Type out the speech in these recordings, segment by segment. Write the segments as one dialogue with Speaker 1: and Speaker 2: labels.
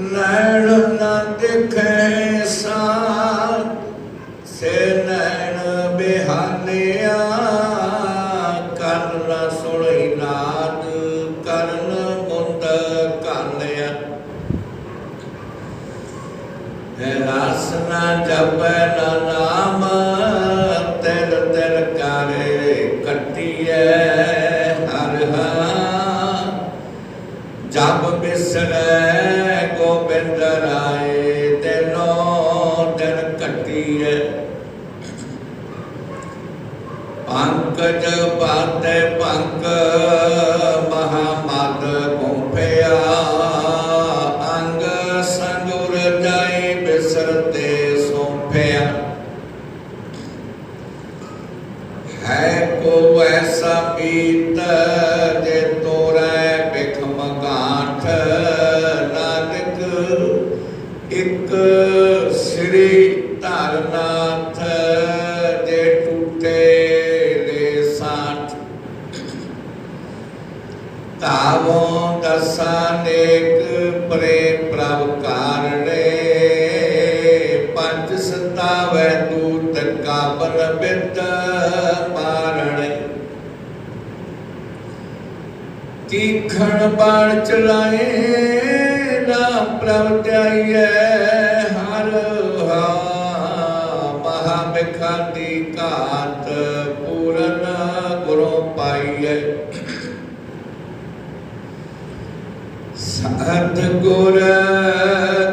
Speaker 1: ਨੈਣ ਨਾ ਦੇਖੇ ਸਾਥ ਸੇ ਨੈਣ ਬਿਹਾਨਿਆ ਕਰਨ ਨਾ ਨਾਦ, ਕਰਨ ਮੁੰਦ ਕਾਲਿਆ ਰਸ ਨਾ ਜਪੈ ਨਾ ਨਾਮ ਦਿਨ ਕੱਟੀਐ ਪੰਕਜ ਬਾਤੇ ਪੰਕ ਮਹਾਮਦ ਗੁੰਫਿਆ ਅੰਗ ਸੰਗੁਰ ਜਾਈ ਬਿਸਰਤੇ ਸੋਫਿਆ। ਹੈ ਕੋ ਐਸਾ ਪੀਤ ਜੇ ਤੋਰੈ ਬਿਖਮ ਗਾਠ। ਨਾਨਕ ਇੱਕ ਸ੍ਰੀ ਧਰਨਾਥ ਦੇ ਸਾਥ ਤਾਵੋਂ ਦਸਾਂ ਨੇਕ ਪਰੇ ਪ੍ਰਭ ਕਾਰਣੇ ਪੰਜ ਸਤਾਵੈ ਦੂਤ ਕਾਬਰ ਬਿਦ ਮਾਰਣੇ ਤੀਖਣ ਬਾਣ ਚਲਾਏ, ਨਾ ਪ੍ਰਭ ਧਿਆਈਐ ਸਤ ਗੁਰ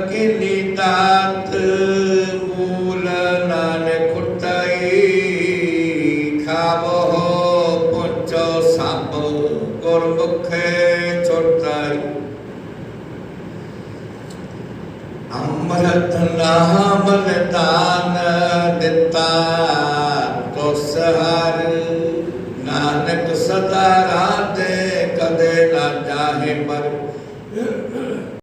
Speaker 1: ਕਿਨੀ ਦਾਤ ਮੂਲ ਨਾਨਕ ਖੁਟਾਈ ਖਾਵੋ ਪੁੰਚੋ ਸਭ ਗੁਰਮੁਖੇ ਛੁਟਾਈ ਅੰਮ੍ਰਿਤ ਨਾਮ ਨਿਦਾਨ ਦਿੱਤਾ ਤੁਸ ਹਰ, ਨਾਨਕ ਸਦਾ ਰਾਤੇ ਕਦੇ ਨਾ ਜਾਹੇ ਮਰ